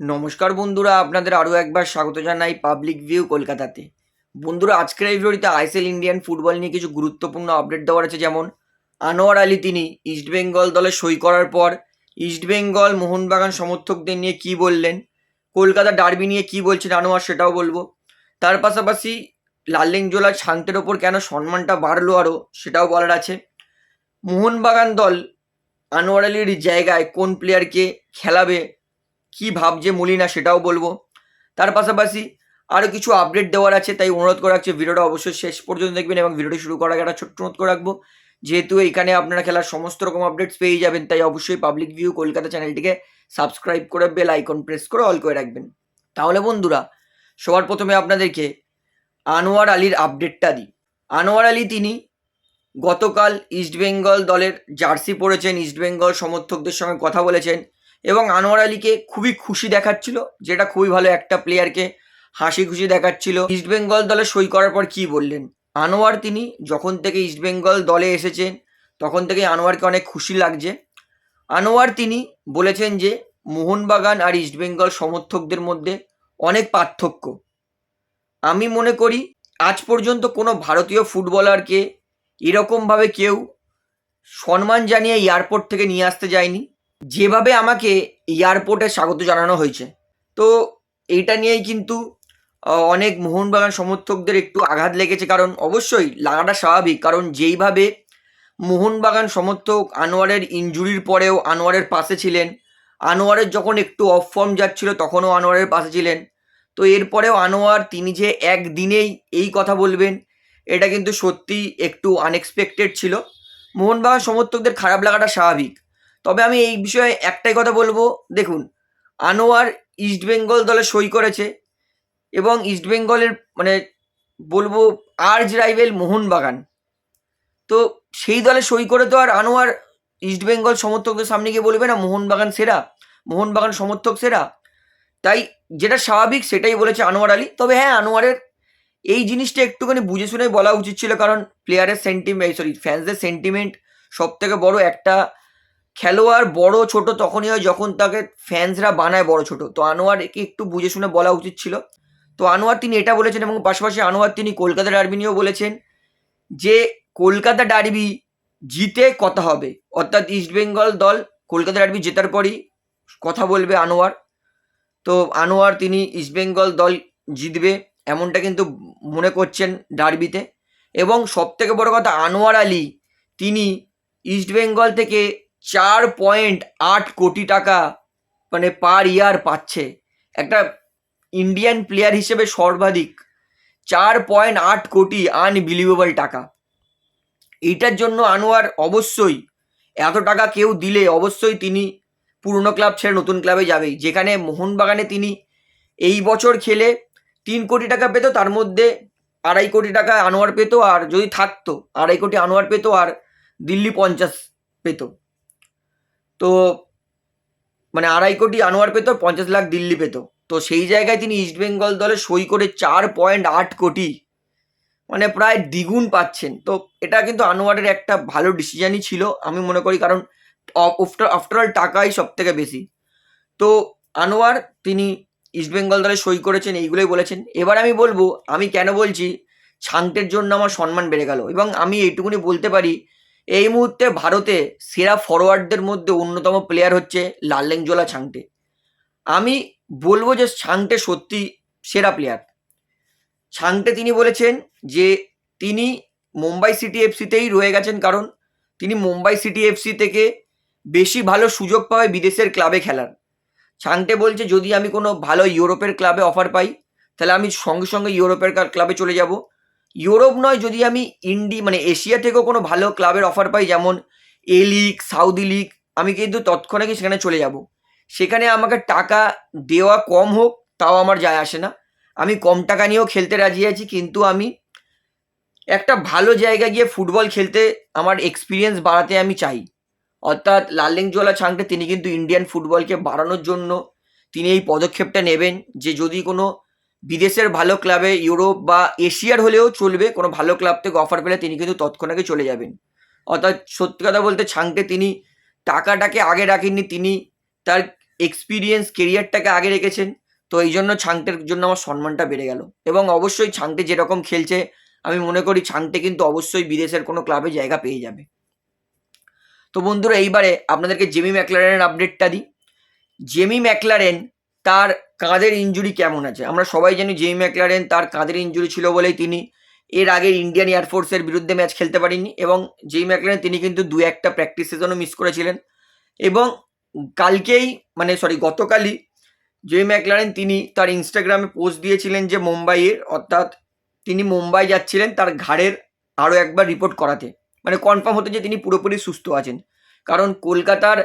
নমস্কার বন্ধুরা, আপনাদের আরও একবার স্বাগত জানাই পাবলিক ভিউ কলকাতাতে। বন্ধুরা, আজকের এই ভিডিওতে আইএসএল ইন্ডিয়ান ফুটবল নিয়ে কিছু গুরুত্বপূর্ণ আপডেট দেওয়ার আছে, যেমন আনোয়ার আলী তিনি ইস্টবেঙ্গল দলে সই করার পর ইস্টবেঙ্গল মোহনবাগান সমর্থকদের নিয়ে কি বললেন, কলকাতা ডার্বি নিয়ে কি বলছেন আনোয়ার সেটাও বলব। তার পাশাপাশি লাল্লিংজোলা ছাংটের ওপর কেন সম্মানটা বাড়লো আরও সেটাও বলার আছে। মোহনবাগান দল আনোয়ার আলীর জায়গায় কোন প্লেয়ারকে খেলাবে কি ভাবছে মলিনা সেটাও বলব। তার পাশাপাশি আরও কিছু আপডেট দেওয়ার আছে, তাই অনুরোধ করা হচ্ছে ভিডিওটা অবশ্যই শেষ পর্যন্ত দেখবেন এবং ভিডিওটি শুরু করার একটা ছোট্ট অনুরোধ করে রাখব। যেহেতু এখানে আপনারা খেলার সমস্ত রকম আপডেটস পেয়ে যাবেন, তাই অবশ্যই পাবলিক ভিউ কলকাতা চ্যানেলটিকে সাবস্ক্রাইব করে বেল আইকন প্রেস করে অল করে রাখবেন। তাহলে বন্ধুরা, সবার প্রথমে আপনাদেরকে আনোয়ার আলীর আপডেটটা দিই। আনোয়ার আলী তিনি গতকাল ইস্টবেঙ্গল দলের জার্সি পরেছেন ইস্টবেঙ্গল সমর্থকদের সঙ্গে কথা বলেছেন। এবং আনোয়ার আলীকে খুবই খুশি দেখাচ্ছিল, যেটা খুবই ভালো একটা প্লেয়ারকে হাসি খুশি দেখাচ্ছিল। ইস্টবেঙ্গল দলে সই করার পর কি বললেন? আনোয়ার তিনি যখন থেকে ইস্টবেঙ্গল দলে এসেছেন, তখন থেকে আনোয়ারকে অনেক খুশি লাগছে। আনোয়ার তিনি বলেছেন যে, মোহনবাগান আর ইস্টবেঙ্গল সমর্থকদের মধ্যে অনেক পার্থক্য। আমি মনে করি, আজ পর্যন্ত কোনো ভারতীয় ফুটবলারকে এরকমভাবে কেউ সম্মান জানিয়ে এয়ারপোর্ট থেকে নিয়ে আসতে যায়নি। যেভাবে আমাকে এয়ারপোর্টে স্বাগত জানানো হয়েছে, তো এইটা নিয়েই কিন্তু অনেক মোহনবাগান সমর্থকদের একটু আঘাত লেগেছে। কারণ অবশ্যই লাগাটা স্বাভাবিক, কারণ যেইভাবে মোহনবাগান সমর্থক আনোয়ারের ইনজুরির পরেও আনোয়ারের পাশে ছিলেন, আনোয়ারের যখন একটু অফ ফর্ম যাচ্ছিল তখনও আনোয়ারের পাশে ছিলেন। তো এরপরেও আনোয়ার তিনি যে একদিনেই এই কথা বলবেন, এটা কিন্তু সত্যি একটু আনএক্সপেক্টেড ছিল। মোহনবাগান সমর্থকদের খারাপ লাগাটা স্বাভাবিক। তবে আমি এই বিষয়ে একটাই কথা বলব। দেখুন, আনোয়ার ইস্টবেঙ্গল দলে সই করেছে এবং ইস্টবেঙ্গলের মানে বলব আর্জ রাইভেল মোহনবাগান। তো সেই দলে সই করে তো আর আনোয়ার ইস্টবেঙ্গল সমর্থকদের সামনে গিয়ে বলবে না, মোহনবাগান সেরা, মোহনবাগান সমর্থক সেরা। তাই যেটা স্বাভাবিক সেটাই বলেছে আনোয়ার আলী। তবে হ্যাঁ আনোয়ারের এই জিনিসটা একটুখানি বুঝে শুনে বলা উচিত ছিল, কারণ প্লেয়ারের সেন্টিমেন্ট সরি ফ্যান্সদের সেন্টিমেন্ট সব থেকে বড় একটা খেলোয়াড় বড়, ছোট তখনই হয় যখন তাকে ফ্যান্সরা বানায় বড়, ছোট। তো আনোয়ারকে একটু বুঝে শুনে বলা উচিত ছিল। তো আনোয়ার তিনি এটা বলেছেন এবং পাশাপাশি আনোয়ার তিনি কলকাতা ডার্বি নিয়েও বলেছেন যে, কলকাতা ডার্বি জিতে কথা হবে। অর্থাৎ ইস্টবেঙ্গল দল কলকাতা ডার্বি জেতার পরই কথা বলবে আনোয়ার। তো আনোয়ার তিনি ইস্টবেঙ্গল দল জিতবে এমনটা কিন্তু মনে করছেন ডার্বিতে। এবং সবথেকে বড় কথা আনোয়ার আলী, তিনি ইস্টবেঙ্গল থেকে চার পয়েন্ট আট কোটি টাকা মানে পার ইয়ার পাচ্ছে। একটা ইন্ডিয়ান প্লেয়ার হিসেবে সর্বাধিক চার পয়েন্ট আট কোটি আনবিলিভেবল টাকা। এইটার জন্য আনোয়ার অবশ্যই এত টাকা কেউ দিলে অবশ্যই তিনি পুরনো ক্লাব ছেড়ে নতুন ক্লাবে যাবেই। যেখানে মোহনবাগানে তিনি এই বছর খেলে তিন কোটি টাকা পেত, তার মধ্যে আড়াই কোটি টাকা আনোয়ার পেতো আর যদি থাকতো, আড়াই কোটি আনোয়ার পেতো আর দিল্লি পঞ্চাশ পেতো। তো মানে আড়াই কোটি আনোয়ার পেতো, পঞ্চাশ লাখ দিল্লি পেতো। তো সেই জায়গায় তিনি ইস্টবেঙ্গল দলে সই করে চার পয়েন্ট আট কোটি মানে প্রায় দ্বিগুণ পাচ্ছেন। তো এটা কিন্তু আনোয়ারের একটা ভালো ডিসিশনই ছিল, আমি মনে করি কারণ আফটার অল টাকাই সব থেকে বেশি। তো আনোয়ার তিনি ইস্টবেঙ্গল দলে সই করেছেন, এইগুলোই বলেছেন। এবার আমি বলব, আমি কেন বলছি ছাংটের জন্য আমার সম্মান বেড়ে গেল। এবং আমি এইটুকুনি বলতে পারি এই মুহূর্তে ভারতে সেরা ফরওয়ার্ডদের মধ্যে অন্যতম প্লেয়ার হচ্ছে লাল্লেংজোলা ছাংটে। আমি বলব যে ছাংটে সত্যি সেরা প্লেয়ার ছাংটে তিনি বলেছেন যে তিনি মুম্বাই সিটি এফসিতেই রয়ে গেছেন কারণ তিনি মুম্বাই সিটি এফসি থেকে বেশি ভালো সুযোগ পাবে বিদেশের ক্লাবে খেলার। ছাংটে বলছে, যদি আমি কোনো ভালো ইউরোপের ক্লাবে অফার পাই, তাহলে আমি সঙ্গে সঙ্গে ইউরোপের ক্লাবে চলে যাব। ইউরোপ নয়, যদি আমি ইন্ডি মানে এশিয়া থেকেও কোনো ভালো ক্লাবের অফার পাই, যেমন এ লিগ সাউদি লিগ আমি কিন্তু তৎক্ষণাৎই সেখানে চলে যাব। সেখানে আমাকে টাকা দেওয়া কম হোক, তাও আমার যায় আসে না। আমি কম টাকা নিয়েও খেলতে রাজি আছি, কিন্তু আমি একটা ভালো জায়গায় গিয়ে ফুটবল খেলতে আমার এক্সপিরিয়েন্স বাড়াতে আমি চাই। অর্থাৎ লাল্লিংজোলা ছাংটে তিনি কিন্তু ইন্ডিয়ান ফুটবলকে বাড়ানোর জন্য তিনি এই পদক্ষেপটা নেবেন যে যদি কোনো বিদেশের ভালো ক্লাবে ইউরোপ বা এশিয়ার হলেও চলবে, কোনো ভালো ক্লাব থেকে অফার পেলে তিনি কিন্তু তৎক্ষণাৎই চলে যাবেন। অর্থাৎ সত্যি কথা বলতে ছাংটে তিনি টাকাটাকে আগে রাখেননি, তিনি তার এক্সপিরিয়েন্স কেরিয়ারটাকে আগে রেখেছেন। তো এই জন্য ছাংটের জন্য আমার সম্মানটা বেড়ে গেল। এবং অবশ্যই ছাংটে যেরকম খেলছে, আমি মনে করি ছাংটে কিন্তু অবশ্যই বিদেশের কোনো ক্লাবে জায়গা পেয়ে যাবে। তো বন্ধুরা, এইবারে আপনাদেরকে জেমি ম্যাকলারেনের আপডেটটা দিই। জেমি ম্যাকলারেন তার কাঁধের ইঞ্জুরি কেমন আছে? আমরা সবাই জানি জেমি ম্যাকলারেন তার কাঁধের ইঞ্জুরি ছিল বলেই তিনি এর আগে ইন্ডিয়ান এয়ারফোর্সের বিরুদ্ধে ম্যাচ খেলতে পারেননি এবং জেমি ম্যাকলারেন তিনি কিন্তু দু একটা প্র্যাকটিস সেশনও মিস করেছিলেন। এবং কালকেই মানে সরি গতকালই জেমি ম্যাকলারেন তিনি তার ইনস্টাগ্রামে পোস্ট দিয়েছিলেন যে মুম্বাইয়ের, অর্থাৎ তিনি মুম্বাই যাচ্ছিলেন তার ঘাড়ের আরও একবার রিপোর্ট করাতে। মানে কনফার্ম হতে যে তিনি পুরোপুরি সুস্থ আছেন। কারণ কলকাতার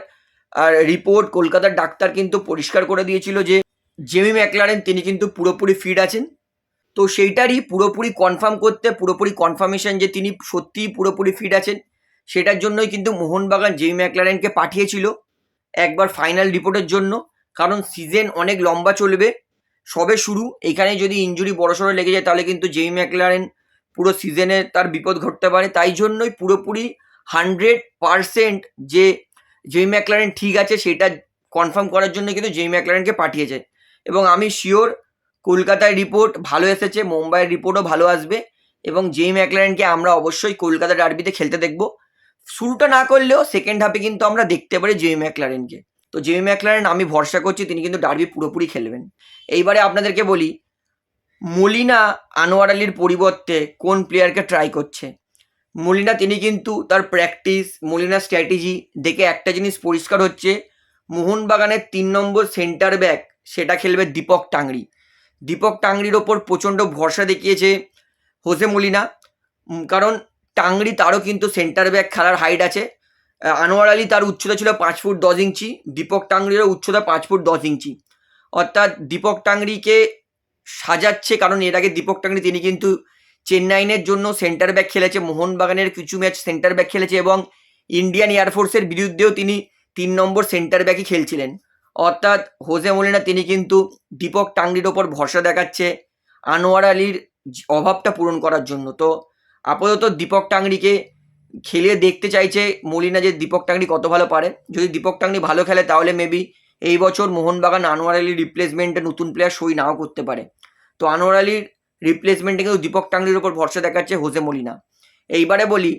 রিপোর্ট কলকাতার ডাক্তার কিন্তু পরিষ্কার করে দিয়েছিল যে জেমি ম্যাকলারেন তিনি কিন্তু পুরোপুরি ফিট আছেন। তো সেইটারই পুরোপুরি কনফার্ম করতে, পুরোপুরি কনফার্মেশন যে তিনি সত্যিই পুরোপুরি ফিট আছেন, সেটার জন্যই কিন্তু মোহনবাগান জেমি ম্যাকলারেনকে পাঠিয়েছিল একবার ফাইনাল রিপোর্টের জন্য। কারণ সিজন অনেক লম্বা চলবে, সবে শুরু। এখানে যদি ইঞ্জুরি বড়সড় লেগে যায়, তাহলে কিন্তু জেমি ম্যাকলারেন পুরো সিজনে তার বিপদ ঘটতে পারে। তাই জন্যই পুরোপুরি হান্ড্রেড পারসেন্ট যে জেমি ম্যাকলারেন ঠিক আছে, সেটা কনফার্ম করার জন্য কিন্তু জেমি ম্যাকলারেনকে পাঠিয়েছে। এবং আমি শিওর কলকাতায় রিপোর্ট ভালো এসেছে, মুম্বাইয়ের রিপোর্টও ভালো আসবে এবং জেমি ম্যাকলারেনকে আমরা অবশ্যই কলকাতা ডার্বিতে খেলতে দেখব। শুরুটা না করলেও সেকেন্ড হাফে কিন্তু আমরা দেখতে পারি জেমি ম্যাকলারেনকে তো জেমি ম্যাকলারেন আমি ভরসা করছি তিনি কিন্তু ডার্বি পুরোপুরি খেলবেন। এইবারে আপনাদেরকে বলি, মলিনা আনোয়ার আলীর পরিবর্তে কোন প্লেয়ারকে ট্রাই করছে? মলিনা তিনি কিন্তু তার প্র্যাকটিস মলিনা স্ট্র্যাটেজি দেখে একটা জিনিস পরিষ্কার হচ্ছে, মোহনবাগানের তিন নম্বর সেন্টার ব্যাক সেটা খেলবে দীপক টাংরি দীপক টাংরির ওপর প্রচণ্ড ভরসা দেখিয়েছে হোসে মলিনা। কারণ টাংরি তারও কিন্তু সেন্টার ব্যাক খেলার হাইট আছে। আনোয়ার আলী তার উচ্চতা ছিল পাঁচ ফুট দশ ইঞ্চি, দীপক টাংরিরও উচ্চতা পাঁচ ফুট দশ ইঞ্চি। অর্থাৎ দীপক টাংরিকে সাজাচ্ছে কারণ এর আগে দীপক টাংরি তিনি কিন্তু চেন্নাইনের জন্য সেন্টার ব্যাক খেলেছে, মোহনবাগানের কিছু ম্যাচ সেন্টার ব্যাক খেলেছে এবং ইন্ডিয়ান এয়ারফোর্সের বিরুদ্ধেও তিনি তিন নম্বর সেন্টার ব্যাকই খেলছিলেন। অর্থাৎ হোসে মলিনা, তিনি কিন্তু দীপক টাংরির ওপর ভরসা দেখাচ্ছে আনোয়ার আলীর অভাবটা পূরণ করার জন্য। তো আপাতত দীপক টাংরিকে খেলে দেখতে চাইছে মলিনা যে দীপক টাংরি কত ভালো পারে। যদি দীপক টাংরি ভালো খেলে, তাহলে মেবি এই বছর মোহনবাগান আনোয়ার আলীর রিপ্লেসমেন্টে নতুন প্লেয়ার সই নাও করতে পারে। তো আনোয়ার আলীর রিপ্লেসমেন্টে কিন্তু দীপক টাংরির ওপর ভরসা দেখাচ্ছে হোসে মলিনা। এইবারে বলি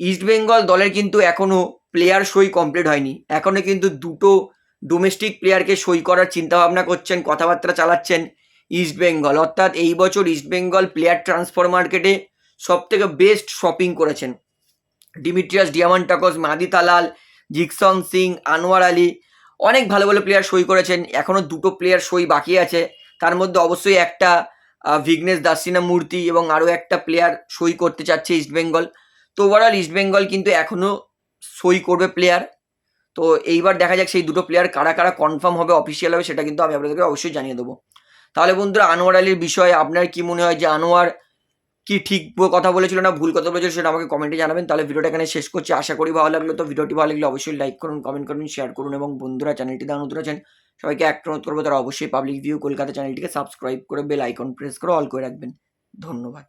ইস্টবেঙ্গল দলের কিন্তু এখনও প্লেয়ার সই কমপ্লিট হয়নি। এখনও কিন্তু দুটো ডোমেস্টিক প্লেয়ারকে সই করার চিন্তাভাবনা করছেন কথাবার্তা চালাচ্ছেন ইস্ট বেঙ্গল অর্থাৎ এই বছর ইস্ট বেঙ্গল প্লেয়ার ট্রান্সফার মার্কেটে সব থেকে বেস্ট শপিং করেছেন। Dimitrios Diamantakos Madih Talal Jeakson Singh Anwar Ali অনেক ভালো ভালো প্লেয়ার সই করেছেন। এখনও দুটো প্লেয়ার সই বাকি আছে। তার মধ্যে অবশ্যই একটা আহ, ভিঘ্নেশ দাসিনা মূর্তি এবং আরও একটা প্লেয়ার সই করতে চাচ্ছে ইস্ট বেঙ্গল তো ওভারঅল ইস্ট বেঙ্গল কিন্তু এখনও সই করবে প্লেয়ার তো এইবার দেখা যাক সেই দুটো প্লেয়ার কারা কারা কনফার্ম হবে অফিসিয়াল হবে, সেটা কিন্তু আমি আপনাদেরকে অবশ্যই জানিয়ে দেবো। তাহলে বন্ধুরা, আনোয়ার আলীর বিষয়ে আপনার কি মনে হয় যে আনোয়ার কি ঠিক কথা বলেছিল না ভুল কথা বলেছিল সেটা আমাকে কমেন্টে জানাবেন। তাহলে ভিডিওটা এখানে শেষ করছি। আশা করি ভালো লাগল। তো ভিডিওটি ভালো লাগলে অবশ্যই লাইক করুন কমেন্ট করুন শেয়ার করুন এবং বন্ধুরা চ্যানেলটি দান নতুন আছেন, সবাইকে একটা অনুরোধ করব তারা অবশ্যই পাবলিক ভিউ কলকাতা চ্যানেলটিকে সাবস্ক্রাইব করে বেল আইকন প্রেস করে অল করে রাখবেন। ধন্যবাদ।